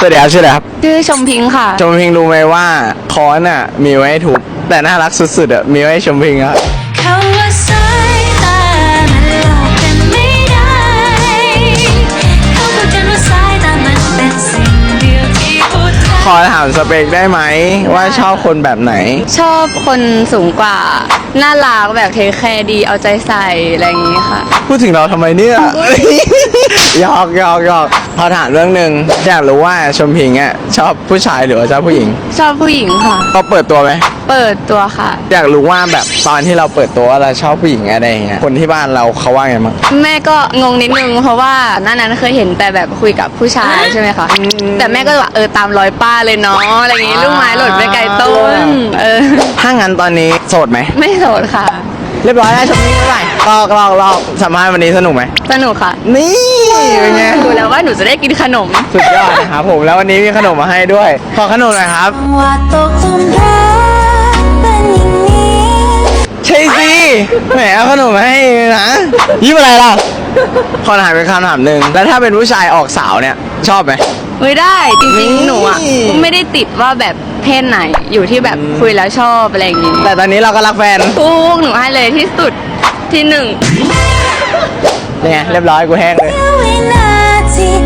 สวัสดีครับชื่ออะไรครับชื่อชมพิงค์ค่ะ ชมพิงรู้ไหมว่าค้อนอะ มีไว้ให้ทุบแต่น่ารักสุดๆอะมีไว้ให้ชมพิงครับค ขอถามสเปคได้ไหม ว่าชอบคนแบบไหน ชอบคนสูงกว่า น่ารักแบบเทคแคร์ดีเอาใจใส่อะไรอย่างงี้ค่ะ พูดถึงเราทำไมเนี่ยหยอกหยอกหยอกพอถามเรื่องหนึ่งอยากรู้ว่าชมพิงอะชอบผู้ชายหรือว่าชอบผู้หญิง ชอบผู้หญิงค่ะเขาเปิดตัวไหม เปิดตัวค่ะ อยากรู้ว่าแบบตอนที่เราเปิดตัวว่าเราชอบผู้หญิงอะไรอย่างเงี้ยคนที่บ้านเราเขาว่าไงบ้างแม่ก็งงนิดนึงเพราะว่าหน้านั้นเคยเห็นแต่แบบคุยกับผู้ชายใช่ไหมคะแต่แม่ก็แบบเออตามรอยป้าเลยเนาะอะไรอย่างงี้ลูกไม้หล่นไม่ไกลต้นเออถ้างั้นตอนนี้โสดไหมไม่โสดค่ะ เรียบร้อยแล้วชมพิงเมื่อไหร่ลอกลอกลอกสัมภาษณ์วันนี้สนุกไหมสนุกค่ะ นี่เป็นไงดูแล้วว่าหนูจะได้กินขนม สุดยอดนะครับผมแล้ววันนี้มีขนมมาให้ด้วย ขอขนมหน่อยครับ เป็นอย่างนี้ ใช่สิแหมเอาขนมมาให้นะ ยิ้มอะไรล่ะขอถามเป็นคำถามหนึ่งแล้วถ้าเป็นผู้ชายออกสาวเนี่ย ชอบไหมไม่ได้จริงนี่ ๆหนูอะไม่ได้ติดว่าแบบเพศไหนอยู่ที่แบบคุยแล้วชอบอะไรอย่างงี้แต่ตอนนี้เราก็รักแฟนทุกหนูให้เลยที่สุดที่หนึ่งนี่ไงเรียบร้อยกูแห้งเลย วินาทีที่ได้พบเธอ